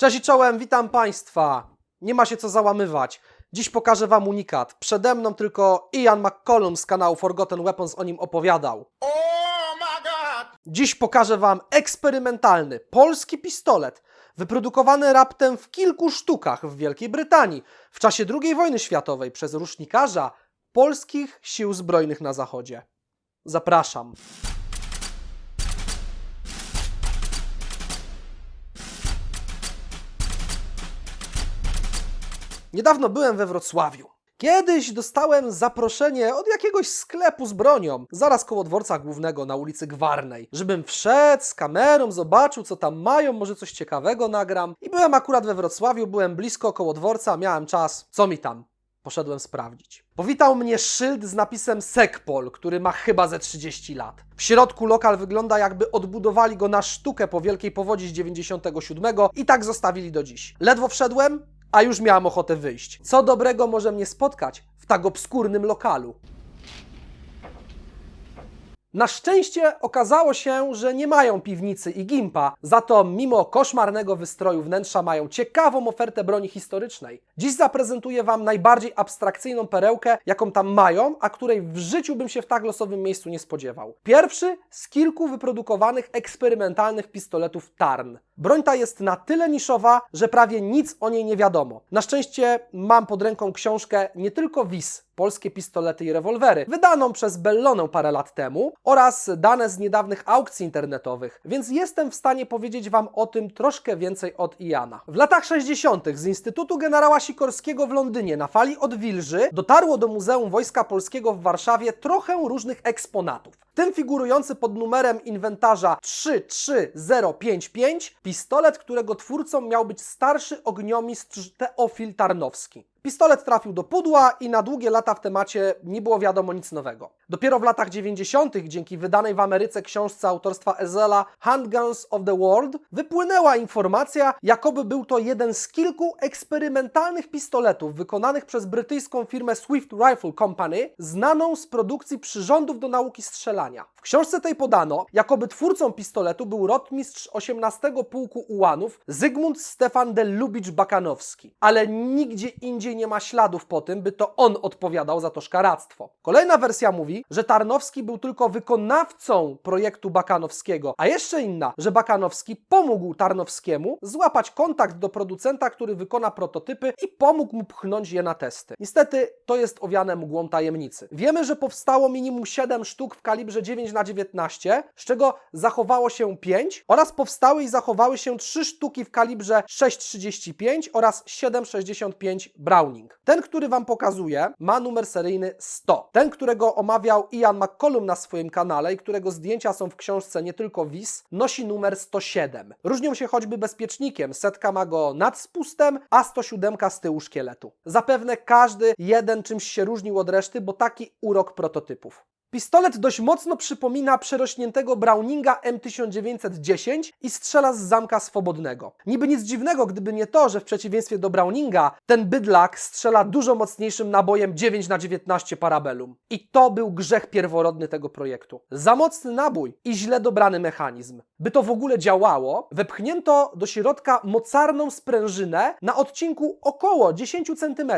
Cześć i czołem, witam Państwa. Nie ma się co załamywać. Dziś pokażę Wam unikat. Przede mną tylko Ian McCollum z kanału Forgotten Weapons o nim opowiadał. Dziś pokażę Wam eksperymentalny polski pistolet, wyprodukowany raptem w kilku sztukach w Wielkiej Brytanii w czasie II wojny światowej przez rusznikarza polskich sił zbrojnych na Zachodzie. Zapraszam. Niedawno byłem we Wrocławiu. Kiedyś dostałem zaproszenie od jakiegoś sklepu z bronią, zaraz koło dworca głównego na ulicy Gwarnej, żebym wszedł z kamerą, zobaczył co tam mają, może coś ciekawego nagram. I byłem akurat we Wrocławiu, byłem blisko koło dworca, miałem czas, co mi tam? Poszedłem sprawdzić. Powitał mnie szyld z napisem Sekpol, który ma chyba ze 30 lat. W środku lokal wygląda jakby odbudowali go na sztukę po wielkiej powodzi z 97 i tak zostawili do dziś. Ledwo wszedłem, a już miałem ochotę wyjść. Co dobrego może mnie spotkać w tak obskurnym lokalu? Na szczęście okazało się, że nie mają piwnicy i gimpa, za to mimo koszmarnego wystroju wnętrza mają ciekawą ofertę broni historycznej. Dziś zaprezentuję Wam najbardziej abstrakcyjną perełkę, jaką tam mają, a której w życiu bym się w tak losowym miejscu nie spodziewał. Pierwszy z kilku wyprodukowanych eksperymentalnych pistoletów Tarn. Broń ta jest na tyle niszowa, że prawie nic o niej nie wiadomo. Na szczęście mam pod ręką książkę nie tylko WIS, polskie pistolety i rewolwery, wydaną przez Bellonę parę lat temu oraz dane z niedawnych aukcji internetowych, więc jestem w stanie powiedzieć Wam o tym troszkę więcej od Iana. W latach 60. z Instytutu Generała Sikorskiego w Londynie na fali odwilży dotarło do Muzeum Wojska Polskiego w Warszawie trochę różnych eksponatów. Tym figurujący pod numerem inwentarza 33055 pistolet, którego twórcą miał być starszy ogniomistrz Teofil Tarnowski. Pistolet trafił do pudła i na długie lata w temacie nie było wiadomo nic nowego. Dopiero w latach 90., dzięki wydanej w Ameryce książce autorstwa Ezela Handguns of the World, wypłynęła informacja, jakoby był to jeden z kilku eksperymentalnych pistoletów wykonanych przez brytyjską firmę Swift Rifle Company, znaną z produkcji przyrządów do nauki strzelania. W książce tej podano, jakoby twórcą pistoletu był rotmistrz 18 Pułku Ułanów Zygmunt Stefan de Lubicz Bakanowski, ale nigdzie indziej nie ma śladów po tym, by to on odpowiadał za to szkaractwo. Kolejna wersja mówi, że Tarnowski był tylko wykonawcą projektu Bakanowskiego, a jeszcze inna, że Bakanowski pomógł Tarnowskiemu złapać kontakt do producenta, który wykona prototypy i pomógł mu pchnąć je na testy. Niestety to jest owiane mgłą tajemnicy. Wiemy, że powstało minimum 7 sztuk w kalibrze 9 na 19 z czego zachowało się 5 oraz powstały i zachowały się 3 sztuki w kalibrze 6,35 oraz 7,65 Browning. Ten, który Wam pokazuję, ma numer seryjny 100. Ten, którego omawiał Ian McCollum na swoim kanale i którego zdjęcia są w książce nie tylko WIS, nosi numer 107. Różnią się choćby bezpiecznikiem. Setka ma go nad spustem, a 107 z tyłu szkieletu. Zapewne każdy jeden czymś się różnił od reszty, bo taki urok prototypów. Pistolet dość mocno przypomina przerośniętego Browninga M1910 i strzela z zamka swobodnego. Niby nic dziwnego, gdyby nie to, że w przeciwieństwie do Browninga ten bydlak strzela dużo mocniejszym nabojem 9 na 19 Parabellum. I to był grzech pierworodny tego projektu. Za mocny nabój i źle dobrany mechanizm. By to w ogóle działało, wepchnięto do środka mocarną sprężynę na odcinku około 10 cm.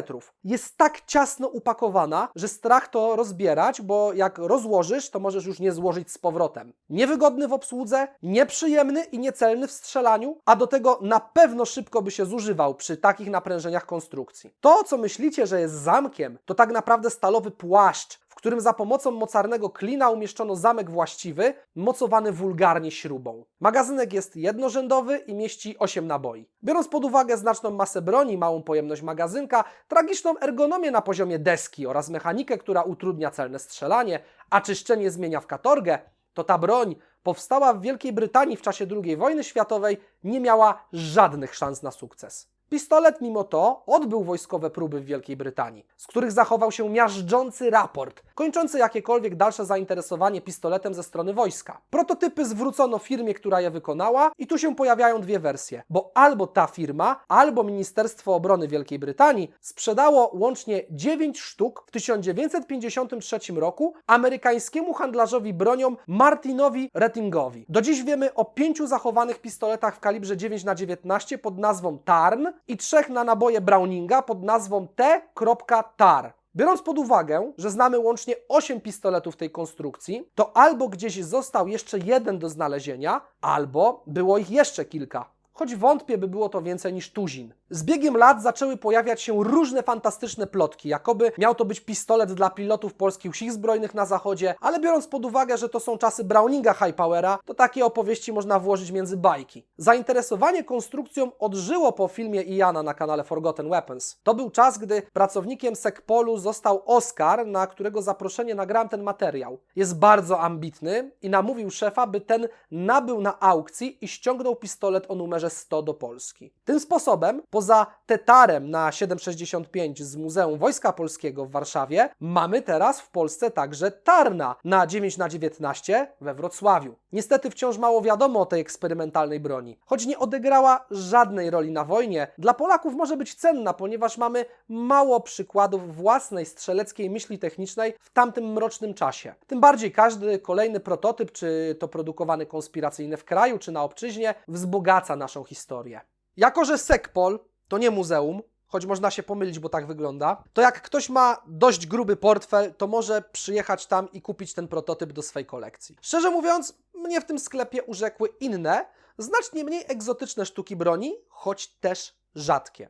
Jest tak ciasno upakowana, że strach to rozbierać, bo jak rozłożysz, to możesz już nie złożyć z powrotem. Niewygodny w obsłudze, nieprzyjemny i niecelny w strzelaniu, a do tego na pewno szybko by się zużywał przy takich naprężeniach konstrukcji. To, co myślicie, że jest zamkiem, to tak naprawdę stalowy płaszcz, w którym za pomocą mocarnego klina umieszczono zamek właściwy, mocowany wulgarnie śrubą. Magazynek jest jednorzędowy i mieści 8 naboi. Biorąc pod uwagę znaczną masę broni, małą pojemność magazynka, tragiczną ergonomię na poziomie deski oraz mechanikę, która utrudnia celne strzelanie, a czyszczenie zmienia w katorgę, to ta broń powstała w Wielkiej Brytanii w czasie II wojny światowej, nie miała żadnych szans na sukces. Pistolet mimo to odbył wojskowe próby w Wielkiej Brytanii, z których zachował się miażdżący raport, kończący jakiekolwiek dalsze zainteresowanie pistoletem ze strony wojska. Prototypy zwrócono firmie, która je wykonała i tu się pojawiają dwie wersje, bo albo ta firma, albo Ministerstwo Obrony Wielkiej Brytanii sprzedało łącznie 9 sztuk w 1953 roku amerykańskiemu handlarzowi bronią Martinowi Rettingowi. Do dziś wiemy o pięciu zachowanych pistoletach w kalibrze 9 na 19 pod nazwą Tarn i trzech na naboje Browninga pod nazwą T.Tar. Biorąc pod uwagę, że znamy łącznie 8 pistoletów tej konstrukcji, to albo gdzieś został jeszcze jeden do znalezienia, albo było ich jeszcze kilka. Choć wątpię, by było to więcej niż tuzin. Z biegiem lat zaczęły pojawiać się różne fantastyczne plotki, jakoby miał to być pistolet dla pilotów polskich sił zbrojnych na zachodzie, ale biorąc pod uwagę, że to są czasy Browninga High Powera, to takie opowieści można włożyć między bajki. Zainteresowanie konstrukcją odżyło po filmie Iana na kanale Forgotten Weapons. To był czas, gdy pracownikiem Sekpolu został Oscar, na którego zaproszenie nagrałem ten materiał. Jest bardzo ambitny i namówił szefa, by ten nabył na aukcji i ściągnął pistolet o numerze 100 do Polski. Tym sposobem, poza Tetarem na 7,65 z Muzeum Wojska Polskiego w Warszawie, mamy teraz w Polsce także Tarna na 9 na 19 we Wrocławiu. Niestety wciąż mało wiadomo o tej eksperymentalnej broni. Choć nie odegrała żadnej roli na wojnie, dla Polaków może być cenna, ponieważ mamy mało przykładów własnej strzeleckiej myśli technicznej w tamtym mrocznym czasie. Tym bardziej każdy kolejny prototyp, czy to produkowany konspiracyjnie w kraju, czy na obczyźnie, wzbogaca naszą historię. Jako, że Sekpol to nie muzeum, choć można się pomylić, bo tak wygląda, to jak ktoś ma dość gruby portfel, to może przyjechać tam i kupić ten prototyp do swej kolekcji. Szczerze mówiąc, mnie w tym sklepie urzekły inne, znacznie mniej egzotyczne sztuki broni, choć też rzadkie.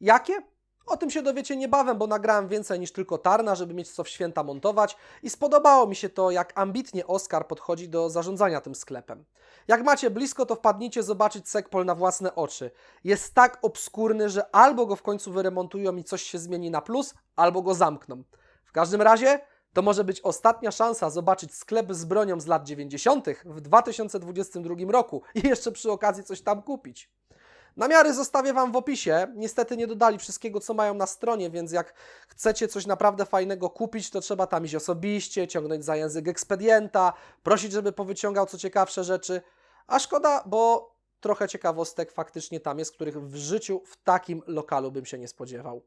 Jakie? O tym się dowiecie niebawem, bo nagrałem więcej niż tylko Tarna, żeby mieć co w święta montować i spodobało mi się to, jak ambitnie Oskar podchodzi do zarządzania tym sklepem. Jak macie blisko, to wpadnijcie zobaczyć Sekpol na własne oczy. Jest tak obskurny, że albo go w końcu wyremontują i coś się zmieni na plus, albo go zamkną. W każdym razie to może być ostatnia szansa zobaczyć sklep z bronią z lat 90. w 2022 roku i jeszcze przy okazji coś tam kupić. Namiary zostawię Wam w opisie. Niestety nie dodali wszystkiego, co mają na stronie, więc jak chcecie coś naprawdę fajnego kupić, to trzeba tam iść osobiście, ciągnąć za język ekspedienta, prosić, żeby powyciągał co ciekawsze rzeczy. A szkoda, bo trochę ciekawostek faktycznie tam jest, których w życiu w takim lokalu bym się nie spodziewał.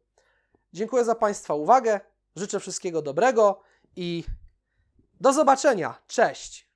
Dziękuję za Państwa uwagę, życzę wszystkiego dobrego i do zobaczenia. Cześć!